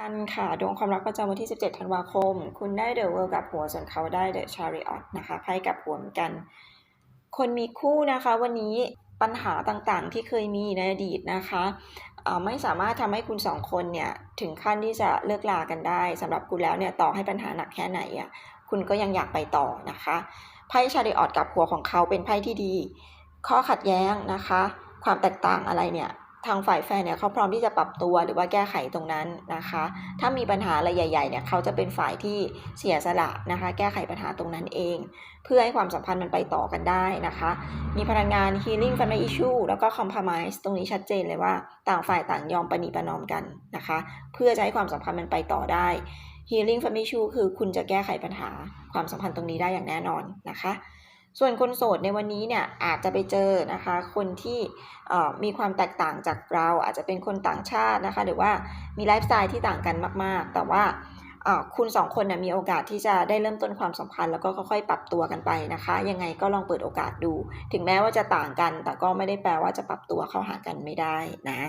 กันค่ะ ดวงความรักประจำวันที่ 17 ธันวาคม คุณได้เดอะเวิลด์กับหัวส่วนเขาได้เดอะชาริออตนะคะไพ่กับหัวเหมือนกัน คนมีคู่นะคะวันนี้ปัญหาต่างๆ ที่เคยมีในอดีตนะคะไม่สามารถทำให้คุณสองคนเนี่ย ถึงขั้นที่จะเลิกลากันได้สำหรับคุณแล้วเนี่ย ต่อให้ปัญหาหนักแค่ไหนอะคุณก็ยังอยากไปต่อนะคะไพ่ชาริออตกับหัวของเขาเป็นไพ่ที่ดี ข้อขัดแย้งนะคะ ความแตกต่างอะไรเนี่ย ทางฝ่ายแฟนเนี่ยเขาพร้อมที่จะปรับตัวหรือว่าแก้ไขตรงนั้นนะคะ ถ้ามีปัญหาอะไรใหญ่ๆเนี่ยเขาจะเป็นฝ่ายที่เสียสละนะคะ แก้ไขปัญหาตรงนั้นเอง เพื่อให้ความสัมพันธ์มันไปต่อกันได้นะคะ มีพลังงาน healing family issue แล้วก็ compromise ตรงนี้ชัดเจนเลยว่าต่างฝ่ายต่างยอมประนีประนอมกันนะคะ เพื่อจะให้ความสัมพันธ์มันไปต่อได้ healing family issue คือคุณจะแก้ไขปัญหาความสัมพันธ์ตรงนี้ได้อย่างแน่นอนนะคะ ส่วนคนโสดในวันนี้เนี่ยอาจจะไปเจอนะคะคนที่มีความแตกต่างจากเราอาจจะเป็นคนต่างชาตินะคะหรือว่ามีไลฟ์สไตล์ที่ต่างกันมาก ๆ แต่ว่าคุณสองคนนะมีโอกาสที่จะได้เริ่มต้นความสัมพันธ์แล้วก็ค่อยๆ ปรับตัวกันไปนะคะ ยังไงก็ลองเปิดโอกาสดู ถึงแม้ว่าจะต่างกัน แต่ก็ไม่ได้แปลว่าจะปรับตัวเข้าหากันไม่ได้นะ